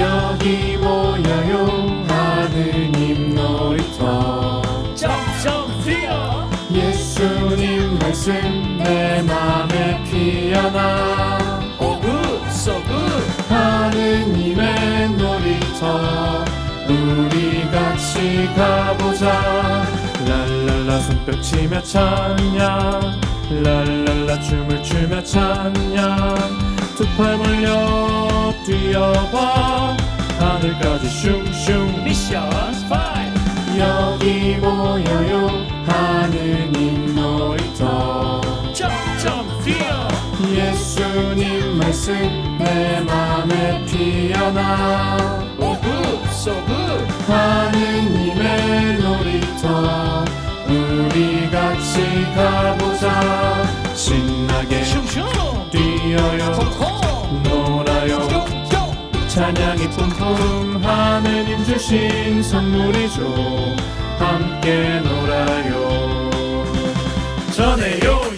여기 모여요. 하느님 놀이터. 점점 뛰어. 예수님 말씀 내 맘에 피어나. 오굿 소굿 하느님의 놀이터. 우리 같이 가보자. 랄랄라 손뼉 치며 찬양. 랄랄라 춤을 추며 찬양. 두 팔 벌려 뛰어봐 하늘까지 슝슝. 미션 파이브 여기 모여요. 하느님 놀이터. 점점 뛰어. 예수님 말씀 내 맘에 피어나. 오굿 소굿 하느님의 놀이터. 우리 같이 가보자. 신나게. 슝슝 찬양이 통통 하느님 주신 선물이죠 함께 놀아요. 전해요.